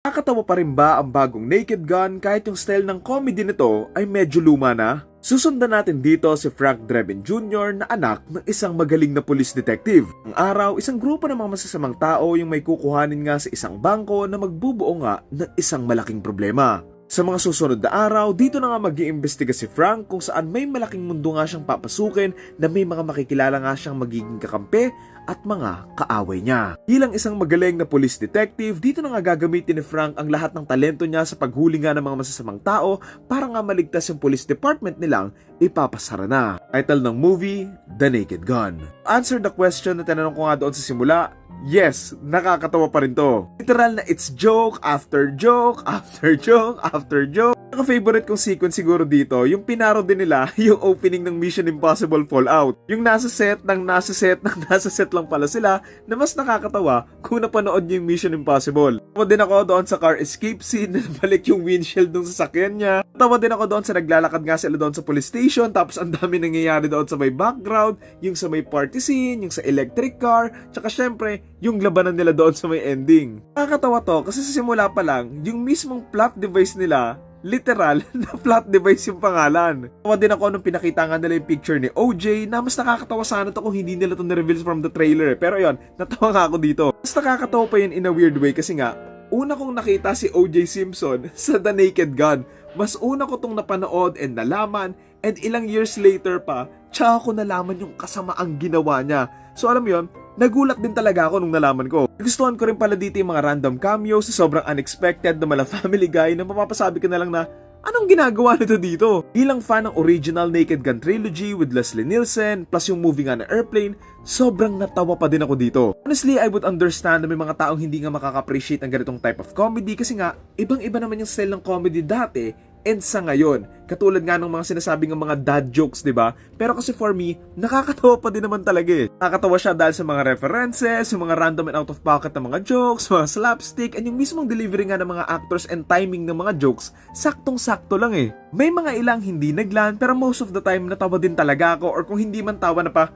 Nakakatawa pa rin ba ang bagong Naked Gun kahit yung style ng comedy nito ay medyo luma na? Susundan natin dito si Frank Drebin Jr. na anak ng isang magaling na police detective. Ang araw, isang grupo ng mga masasamang tao yung may kukuhanin nga sa isang bangko na magbubuo nga ng isang malaking problema. Sa mga susunod na araw, dito na nga mag si Frank kung saan may malaking mundo nga siyang papasukin na may mga makikilala nga siyang magiging kakampi at mga kaaway niya. Bilang isang magaling na police detective, dito na nga gagamitin ni Frank ang lahat ng talento niya sa paghuli nga ng mga masasamang tao para nga maligtas yung police department nilang ipapasara na. Title ng movie, The Naked Gun. Answer the question na tinanong ko nga doon sa simula, Yes, nakakatawa pa rin to. Literal na it's joke after joke after joke after joke. Ang favorite kong sequence siguro dito, yung pinaro din nila yung opening ng Mission Impossible Fallout. Yung nasa set ng nasa set ng nasa set lang pala sila na mas nakakatawa kung napanood niyo yung Mission Impossible. Tawa din ako doon sa car escape scene balik yung windshield ng sasakyan niya. Tawa din ako doon sa naglalakad nga sila doon sa police station tapos ang dami nangyayari doon sa may background, yung sa may party scene, yung sa electric car, tsaka syempre yung labanan nila doon sa may ending. Nakakatawa to kasi sa simula pa lang, yung mismong plot device nila literal na plot device yung pangalan. Tawa din ako nung pinakita nga nila yung picture ni OJ na mas nakakatawa sana to kung hindi nila to na-reveal from the trailer. Pero yon natawa nga ako dito. Mas nakakatawa pa yun in a weird way kasi nga, una kong nakita si OJ Simpson sa The Naked Gun. Mas una ko tong napanood and nalaman and ilang years later pa, tsaka ko nalaman yung kasamaang ginawa niya. So alam mo yun, nagulat din talaga ako nung nalaman ko. Nagustuhan ko rin pala dito yung mga random cameos sa sobrang unexpected na mala family guy na mapapasabi ka na lang na Anong ginagawa nito dito? Bilang fan ng original Naked Gun trilogy with Leslie Nielsen plus yung movie nga na Airplane, sobrang natawa pa din ako dito. Honestly, I would understand na may mga taong hindi nga makaka-appreciate ng ganitong type of comedy kasi nga, ibang-iba naman yung style ng comedy dati and sa ngayon. Katulad nga ng mga sinasabi ng mga dad jokes, di ba? Pero kasi for me, nakakatawa pa din naman talaga eh. Nakakatawa siya dahil sa mga references, yung mga random and out of pocket na mga jokes, mga slapstick, and yung mismong delivery nga ng mga actors and timing ng mga jokes, saktong-sakto lang eh. May mga ilang hindi naglan, pero most of the time natawa din talaga ako or kung hindi man tawa na pa,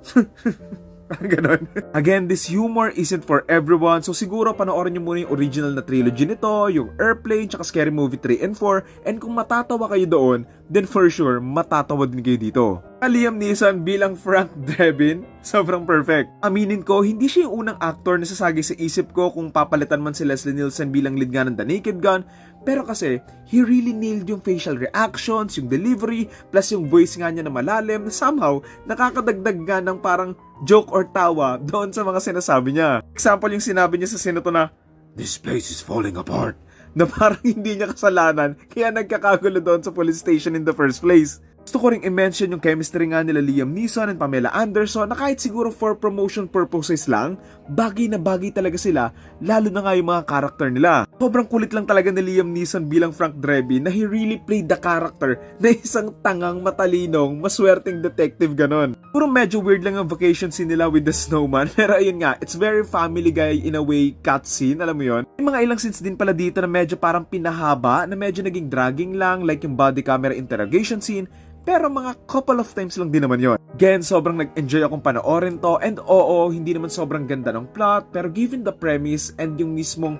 Ganon. Again, this humor isn't for everyone. So siguro panoorin nyo muna yung original na trilogy nito, yung Airplane, tsaka Scary Movie 3 and 4. And kung matatawa kayo doon, then for sure, matatawa din kayo dito. Liam Neeson bilang Frank Drebin, sobrang perfect. Aminin ko, hindi siya yung unang actor na sasagi sa isip ko kung papalitan man si Leslie Nielsen bilang lead nga ng The Naked Gun. Pero kasi, he really nailed yung facial reactions, yung delivery, plus yung voice nga niya na malalim somehow nakakadagdag nga ng parang joke or tawa doon sa mga sinasabi niya. Example yung sinabi niya sa sinato na, This place is falling apart. Na parang hindi niya kasalanan kaya nagkakagulo doon sa police station in the first place. Gusto ko rin i-mention yung chemistry nga nila Liam Neeson and Pamela Anderson na kahit siguro for promotion purposes lang, bagay na bagay talaga sila, lalo na nga yung mga karakter nila. Sobrang kulit lang talaga ni Liam Neeson bilang Frank Drebin na he really played the character na isang tangang matalinong, maswerteng detective ganon. Puro medyo weird lang ang vacation scene nila with the snowman, pero ayun nga, it's very family guy in a way cutscene, alam mo yon. May mga ilang scenes din pala dito na medyo parang pinahaba, na medyo naging dragging lang, like yung body camera interrogation scene, pero mga couple of times lang din naman yon. Again, sobrang nag-enjoy akong panoorin to and oo, hindi naman sobrang ganda ng plot pero given the premise and yung mismong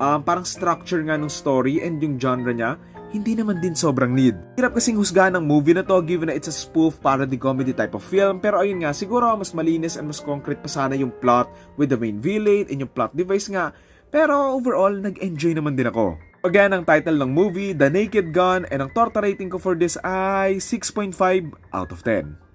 um, parang structure nga ng story and yung genre niya, hindi naman din sobrang need. Hirap kasing husgahan ng movie na to given na it's a spoof parody comedy type of film pero ayun nga, siguro mas malinis and mas concrete pa sana yung plot with the main villain and yung plot device nga pero overall, nag-enjoy naman din ako. Again, ang title ng movie, The Naked Gun, and ang torta rating ko for this ay 6.5 out of 10.